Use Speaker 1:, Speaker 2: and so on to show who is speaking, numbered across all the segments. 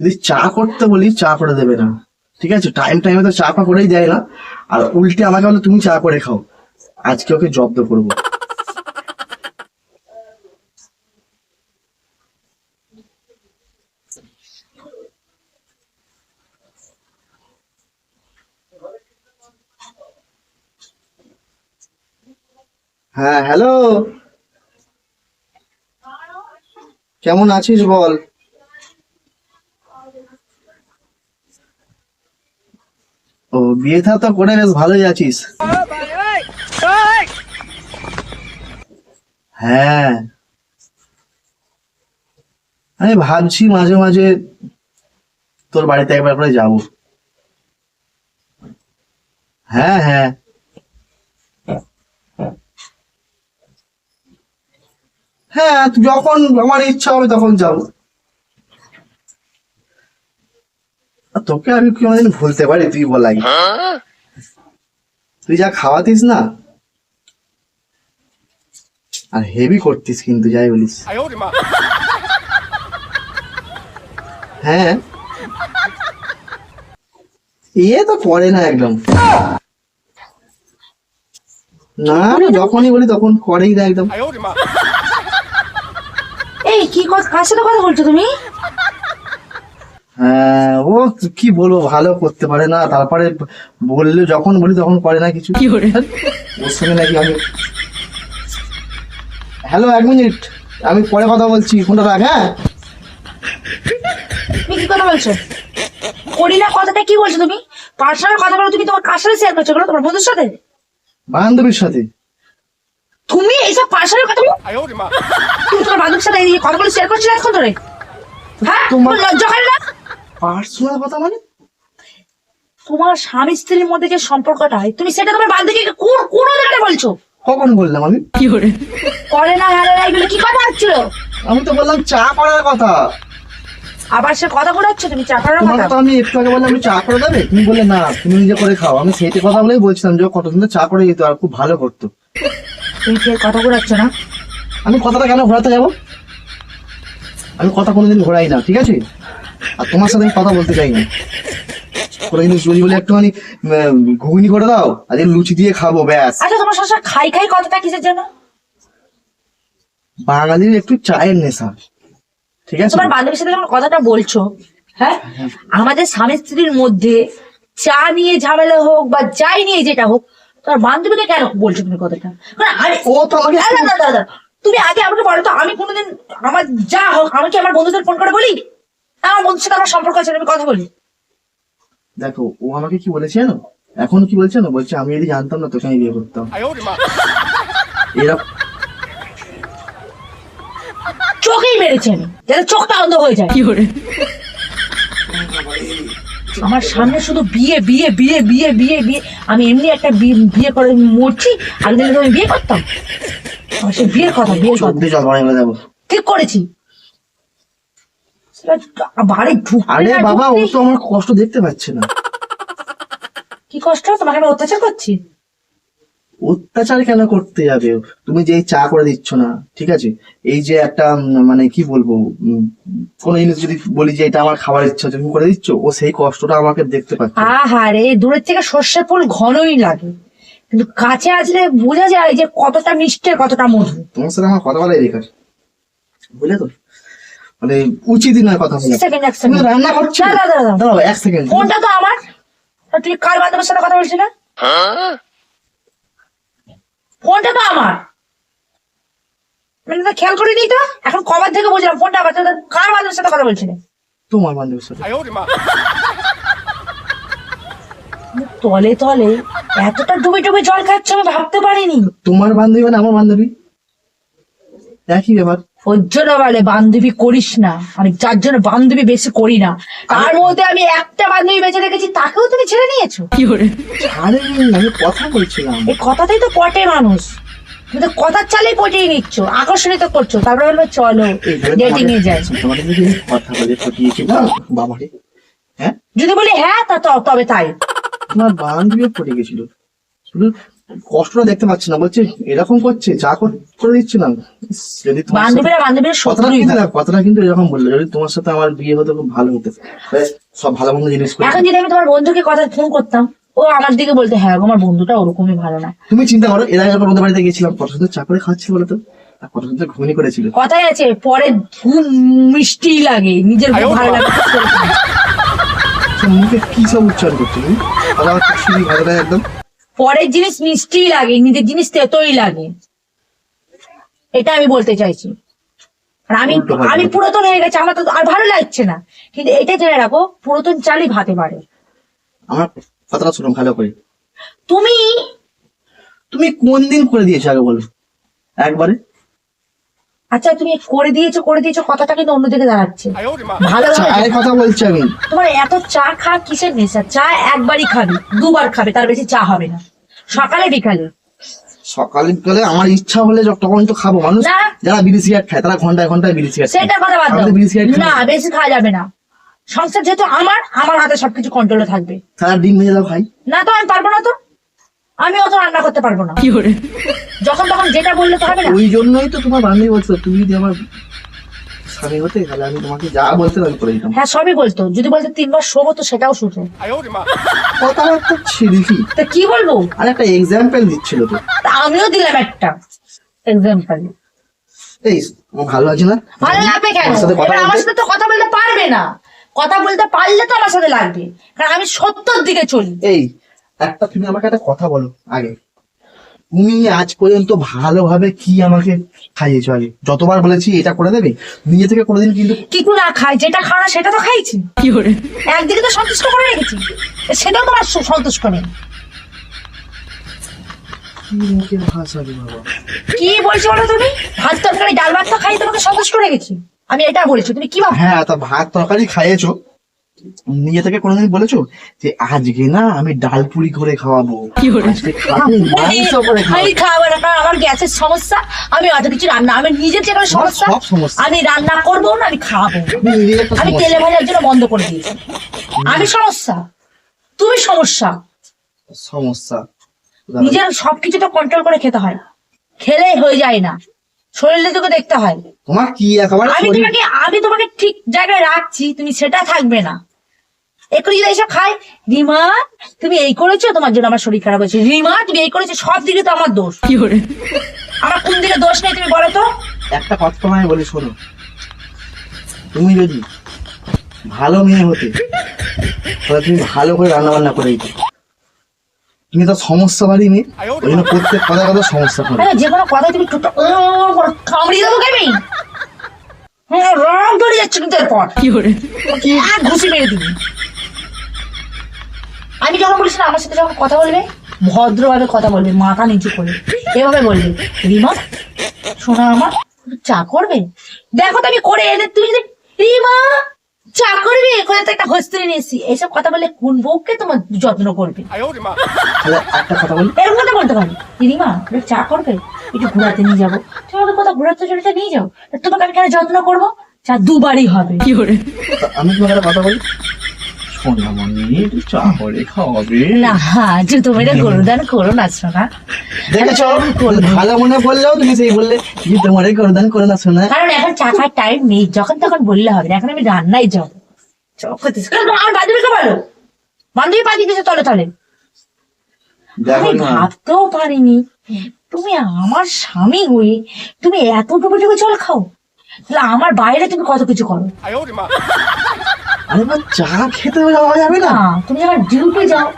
Speaker 1: যদি চা করতে বলি, চা করে দেবে না। ঠিক আছে? টাইম টাইমে তো চা ফা করেই দেয় না। আর উল্টে আমাকে বলে, তুমি চা করে খাও। আজকে ওকে জব্দ করব। হ্যাঁ হ্যালো কেমন আছিস বল? বিয়ে থা তো করে বেশ ভালোই আছিস। হ্যাঁ। আমি ভাবছি মাঝে মাঝে তোর বাড়িতে একবার করে যাব। হ্যাঁ হ্যাঁ। হ্যাঁ যখন আমার ইচ্ছা হবে তখন যাব আর তোকে আমি কোনোদিন ভুলতে পারি, তুই বলাই। তুই যা খাওয়াতিস না, আর হেভি করতিস কিন্তু, যাই বলিস। হ্যাঁ। এ তো করে না একদম। না আমি যখনই বলি তখন করেই না একদম।
Speaker 2: এই, কি কথা কার সাথে কথা বলছো তুমি?
Speaker 1: হ্যাঁ, ও কি বলব ভালো করতে পারে না। তারপরে বললে যখন বলি তখন করে না কিছু। ওর সঙ্গে নাকি আমি হ্যালো এক মিনিট আমি পরে কথা বলছি ফোনটা রাখ হ্যাঁ?
Speaker 2: তুমি কি কথা বলছো? কথাটা বলছো তুমি? কথা তোমার কার সাথে শেয়ার করছ তোমার বন্ধুর সাথে?
Speaker 1: বান্ধবীর সাথে।
Speaker 2: তুমি এইসব কথা তোমার সাথে শেয়ার এখন হ্যাঁ?
Speaker 1: তোমার
Speaker 2: লজ্জা করে না?
Speaker 1: পার্সোনাল কথা মানে?
Speaker 2: তোমার স্বামী স্ত্রীর মধ্যে যে সম্পর্কটা হয় তুমি সেটা তোমার বান্ধবীকে কোন কোন অধিকারে বলছো?
Speaker 1: কখন বললাম আমি?
Speaker 2: কি করে? না হ্যাঁ না এগুলো কি কথা হচ্ছিল?
Speaker 1: আমি তো বললাম চা করার কথা।
Speaker 2: আবার সে কথা ঘোরাচ্ছ তুমি চা করার কথা?
Speaker 1: তো আমি একটু আগে বললাম আমি চা করে দেবে তুমি বললে না তুমি নিজে করে খাও। আমি সেইটা কথা বলেই বলছিলাম যে কত সুন্দর চা করে দিত আর খুব ভালো করতো।
Speaker 2: তুমি কি আর কথা ঘোরাচ্ছ না?
Speaker 1: আমি কথাটা কেন ঘোরাতে যাব? আমি কথা কোনোদিন ঘোরাই না ঠিক আছে? আর তোমার সাথে আমি কথা বলতে চাই না কোনোদিন যদি বলে একটুখানি ঘুগনি করে দাও আজ লুচি দিয়ে খাব ব্যাস।
Speaker 2: আচ্ছা তোমার সবসময় খাই খাই কথাটা কিসের জন্য?
Speaker 1: বাঙালির একটু চায়ের নেশা ঠিক আছে?
Speaker 2: তোমার বান্ধবীর সাথে যখন কথাটা বলছো হ্যাঁ আমাদের স্বামী স্ত্রীর মধ্যে চা নিয়ে ঝামেলা হোক বা যাই নিয়ে যেটা হোক তোমার বান্ধবীকে কেন বলছো তুমি কথাটা? কারণ আমি
Speaker 1: ও তো
Speaker 2: না, না। তুমি আগে আমাকে বলো তো আমি কোনোদিন আমার যা হোক আমি কি আমার বন্ধুদের ফোন করে বলি? আমার বন্ধুর সাথে আমার সম্পর্ক আছে আমি কথা বলি।
Speaker 1: দেখো ও আমাকে কি বলেছে জানো? এখন কি বলছে না বলছে আমি যদি জানতাম না তোকে আমি বিয়ে করতাম।
Speaker 2: চোখেই মেরেছেন যাতে চোখটা অন্ধ হয়ে যায়। কি করে আমার সামনে শুধু বিয়ে বিয়ে বিয়ে বিয়ে বিয়ে বিয়ে। আমি এমনি একটা বিয়ে করে মরছি আগে আমি বিয়ে করতাম? সে বিয়ের কথা
Speaker 1: বিয়ে করতে
Speaker 2: ঠিক করেছি। বাড়ি ঢুকতে
Speaker 1: আরে
Speaker 2: না
Speaker 1: বাবা ও তো আমার কষ্ট দেখতে পাচ্ছে না।
Speaker 2: কি কষ্ট? তোমাকে আমি অত্যাচার করছি?
Speaker 1: অত্যাচার কেন করতে যাবে? তুমি যে এই চা করে দিচ্ছ না ঠিক আছে? এই যে একটা উম, মানে কি বলব উম, কোনো জিনিস যদি বলি যে এটা আমার খাবার ইচ্ছা হচ্ছে তুমি করে দিচ্ছ ও সেই কষ্টটা আমাকে দেখতে পাচ্ছে
Speaker 2: আহারে দূরের থেকে সর্ষের ফুল ঘনই লাগে। কিন্তু কাছে আসলে বোঝা যায় যে কতটা মিষ্টি আর কতটা মধু।
Speaker 1: তোমার সাথে আমার কথা বলাই বেকার বুঝলে তো। মানে উচিত নয় কথা বলা।
Speaker 2: সেকেন্ড এক সেকেন্ড
Speaker 1: রান্না করছি? দাঁড়াও এক সেকেন্ড
Speaker 2: ফোনটা তো আমার। তুই কার বান্ধবের সাথে কথা বলছিস না ফোনটা তো আমার। মানে তো খেয়াল করিনি তো? এখন কবার থেকে বুঝলাম ফোনটা আমার। কার বান্ধবের সাথে কথা বলছিস
Speaker 1: তোমার বান্ধবের সাথে।
Speaker 2: তলে তলে এতটা ডুবে ডুবে জল খাচ্ছে আমি ভাবতে পারিনি।
Speaker 1: তোমার বান্ধবী মানে আমার বান্ধবী? একই ব্যাপার।
Speaker 2: সহ্য বলে বান্ধবী করিস না। আমি যার জন্য বান্ধবী বেশি করি না। তার মধ্যে আমি একটা বান্ধবী বেঁচে রেখেছি তাকেও তুমি ছেড়ে নিয়েছো
Speaker 1: আরে আমি কথা বলছিলাম।
Speaker 2: এই কথাতেই তো পটে মানুষ। তুমি তো কথার চালেই পটিয়ে নিচ্ছ আকর্ষণিত করছ। তারপরে বলব চলো ডেটিং এ যাই।
Speaker 1: কথা বলে বাবারে। হ্যাঁ?
Speaker 2: যদি বলি হ্যাঁ তা তো- তবে তাই।
Speaker 1: তোমার বান্ধবীও পড়ে গেছিল। শুধু কষ্টটা দেখতে পাচ্ছি না। বলছে এরকম করছে চা কর- দিচ্ছি না। যদি
Speaker 2: বান্ধবীরা বান্ধবীরা
Speaker 1: কথাটা কিন্তু কথাটা কিন্তু এরকম বলল যদি তোমার সাথে আমার বিয়ে হতো খুব ভালো হতো। সব ভালো মন্দ জিনিস
Speaker 2: এখন যদি আমি তোমার বন্ধুকে কথা ফোন করতাম ও আমার দিকে বলতে হ্যাঁ আমার বন্ধুটা ওরকমই ভালো না।
Speaker 1: তুমি চিন্তা করো এর আগে যখন ওদের বাড়িতে গেছিলাম কত সুন্দর চা করে খাচ্ছিল বলো তো। কত সুন্দর ঘুমনি করেছিল।
Speaker 2: কথাই আছে পরে ঘুম মিষ্টি লাগে নিজের ভালো লাগে।
Speaker 1: সে মুখে কি সব উচ্চারণ করছ তুমি? আমার খুব শুনি ভালো লাগে একদম।
Speaker 2: পরের জিনিস মিষ্টি লাগে নিজের জিনিস তেতই লাগে। এটা আমি বলতে চাইছি। আর আমি আমি পুরাতন হয়ে গেছে আমার তো আর ভালো লাগছে না। কিন্তু এটা জেনে রাখো পুরাতন চালই ভাতে পারে।
Speaker 1: আমার কথাটা শুনো ভালো করে।
Speaker 2: তুমি
Speaker 1: তুমি কোন দিন করে দিয়েছ আগে বলো? একবারে?
Speaker 2: আচ্ছা তুমি করে দিয়েছ করে দিয়েছ কথাটা কিন্তু অন্যদিকে দাঁড়াচ্ছে। ভালো
Speaker 1: চায়ের কথা বলছি আমি।
Speaker 2: তোমার এত চা খা কিসের নেশা? চা একবারই খাবে দুবার খাবে তার বেশি চা হবে না। সকালে বিকালে?
Speaker 1: সকালে বিকালে আমার ইচ্ছা হলে তখন তো খাব। মানুষ। যারা বিড়ি সিগারেট খায় তারা ঘন্টায় ঘন্টায় বিড়ি সিগারেট।
Speaker 2: সেটার কথা বাদ দাও।
Speaker 1: বিড়ি সিগারেট
Speaker 2: না বেশি খাওয়া যাবে না। সংসার যেহেতু আমার আমার হাতে সবকিছু কন্ট্রোলে থাকবে।
Speaker 1: সারা ডিম ভেজে দাও খাই।
Speaker 2: না তো আমি পারব না তো। আমি অত রান্না করতে পারব না। কি করে? যখন তখন যেটা বললে তো হবে না।
Speaker 1: ওই জন্যই তো তোমার বান্ধবী বলছো তুমি যদি আমার স্বামী হতে তাহলে আমি তোমাকে যা বলতে আমি করে দিতাম।
Speaker 2: হ্যাঁ সবই বলতো। যদি বলতো তিনবার শোবো তো সেটাও শুতো
Speaker 1: কথাবার্তা ছিড়ি কি
Speaker 2: তা কি বলব?
Speaker 1: আর একটা এক্সাম্পল দিচ্ছিল তো।
Speaker 2: আমিও দিলাম একটা এক্সাম্পল
Speaker 1: এই ভালো আছে না?
Speaker 2: ভালো লাগবে কেন?
Speaker 1: আমার
Speaker 2: এবার? সাথে তো কথা বলতে পারবে না। কথা বলতে পারলে তো আমার সাথে লাগবে। কারণ আমি সত্যর দিকে চলি।
Speaker 1: এই একটা তুমি আমাকে একটা কথা বলো আগে। তুমি আজ পর্যন্ত ভালোভাবে কি আমাকে খাইয়েছো আগে? যতবার বলেছি এটা করে দেবে নিজে থেকে কোনোদিন কিন্তু
Speaker 2: কিছু না খাই? যেটা খাওয়া সেটা তো খাইছি। কি করে? একদিকে তো সন্তুষ্ট করে রেখেছি। সেটাও তোমার সু- সন্তুষ্ট নেই।
Speaker 1: কি
Speaker 2: বলছো বলো তুমি? ভাত তরকারি ডাল ভাত তো খাই তোমাকে সন্তুষ্ট রেখেছি। আমি এটা বলেছি। তুমি কি ভাবো
Speaker 1: হ্যাঁ তা ভাত তরকারি খাইয়েছো। নিজে থেকে কোনোদিন বলেছ যে আজকে না আমি ডাল পুরি করে খাওয়াবো? আজকে খাব মাংস করে
Speaker 2: আমি খাব না কারণ আমার গ্যাসের সমস্যা আমি অত কিছু রান্না আমি নিজের যে কোনো সমস্যা
Speaker 1: সব সমস্যা।
Speaker 2: আমি রান্না করব না আমি খাব।
Speaker 1: তুমি নিজের একটা
Speaker 2: আমি
Speaker 1: সমস্যা।
Speaker 2: ভাজার জন্য বন্ধ করে দিয়েছি। আমি সমস্যা। তুমি সমস্যা।
Speaker 1: সমস্যা।
Speaker 2: নিজের সবকিছু তো কন্ট্রোল করে খেতে হয়। খেলে হয়ে যায় না। শরীরে তোকে দেখতে হয়।
Speaker 1: তোমার কি একেবারে
Speaker 2: আমি
Speaker 1: শরীর-
Speaker 2: তোমাকে আমি তোমাকে ঠিক জায়গায় রাখছি তুমি সেটা থাকবে না। একটু যদি এইসব খাই রিমা তুমি এই করেছ তোমার জন্য আমার শরীর খারাপ হয়েছে। রিমা তুমি এই করেছ সব দিকে তো আমার দোষ। কি করে? আমার কোন দিকে দোষ নেই তুমি বলো তো।
Speaker 1: একটা কথা তোমায় বলি শোনো। তুমি যদি ভালো মেয়ে হতে তাহলে তুমি ভালো করে রান্না বান্না করে দিতে। তুমি তো সমস্যা বাড়ি মেয়ে ওই জন্য প্রত্যেক কথা কথা সমস্যা করে।
Speaker 2: আরে যে কোনো কথা তুমি কামড়িয়ে দেবো কেমি হ্যাঁ রং ধরে যাচ্ছে কিন্তু এরপর। কি করে? আর ঘুষি মেরে দিবি। আমি যখন বলিস না আমার সাথে যখন কথা বলবে ভদ্রভাবে কথা বলবে মাথা নিচু করে এভাবে বলবে রিমা শোনা আমার চা করবে? দেখো তো আমি করে এনে তুমি যদি রিমা চা করবে? কোথা থেকে একটা হস্তিনি নিয়েছি এইসব কথা বললে কোন বউকে তোমার যত্ন করবে?
Speaker 1: একটা কথা বলি।
Speaker 2: এরকম কথা বলতে পারি? রিমা চা করবে? একটু ঘোরাতে নিয়ে যাব। তুমি আমাকে কোথাও ঘোরাতে চড়াতে নিয়ে যাও। তোমাকে আমি কেন যত্ন করব? চা দুবারই হবে।
Speaker 1: কি করে আমি তোমাকে কথা বলি। শোনা মানে একটু চা করে খাওয়াবে।
Speaker 2: না জুতো মেরে গরুদান করো না
Speaker 1: দেখেছ? ভালো মনে বললেও তুমি সেই বললে যে তোমার গরদান করে না
Speaker 2: কারণ এখন চা টাইম নেই যখন তখন বললে হবে না এখন আমি রান্নায় যাব আমার বান্ধবীকে বলো? বান্ধবী পাঠিয়ে দিয়েছে তলে তলে। আমি ভাবতেও পারিনি তুমি আমার স্বামী হয়ে তুমি এত ডুবে ডুবে জল খাও। তাহলে আমার বাইরে তুমি কত কিছু করো?
Speaker 1: আরে বা চা খেতে যাওয়া যাবে না?
Speaker 2: তুমি যখন ডিউটি যাও।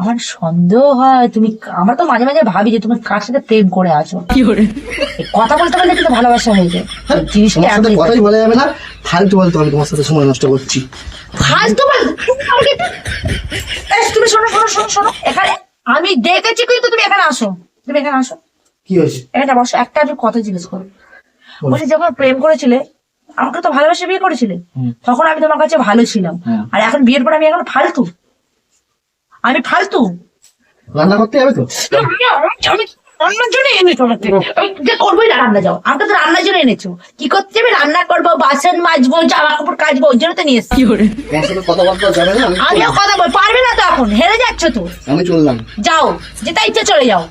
Speaker 2: আমার সন্দেহ হয় তুমি আমরা তো মাঝে মাঝে ভাবি যে তুমি কার সাথে প্রেম করে আছো। এই কথা বলতে পারলে কিন্তু ভালোবাসা হয়ে যায়। এই জিনিসটা
Speaker 1: সাথে কথাই বলা যাবে না। ফালতু বলতো আমি তোমার সাথে সময় নষ্ট করছি।
Speaker 2: ফালতু বল! তুমি তুমি শোনো শোনো শোনো শোনো। এখানে আমি দেখেছি কিন্তু তুমি এখানে আসো। তুমি এখানে আসো।
Speaker 1: কি হয়েছে?
Speaker 2: এখানে বসো একটা আমি কথা জিজ্ঞেস করো বলছি যখন প্রেম করেছিলে আমাকে তো ভালোবাসে বিয়ে করেছিলে। তখন আমি তোমার কাছে ভালো ছিলাম।
Speaker 1: হ্যাঁ।
Speaker 2: আর এখন বিয়ের পর আমি এখন ফালতু। আমি ফালতু।
Speaker 1: রান্না করতে যাবে তো?
Speaker 2: আমি- আমি রান্নার জন্য এনেছো আমাকে। আমি করবোই না রান্না যাও। আমাকে তো রান্নার জন্য এনেছো। কি করতে রান্না করব বাসন মাজবো জামা কাপড় কাচবো ওই জন্য তো নিয়ে এসছি। আমিও কথা বল পারবে না তো এখন। হেরে যাচ্ছ তো।
Speaker 1: আমি চললাম।
Speaker 2: যাও। যেটা ইচ্ছে চলে যাও।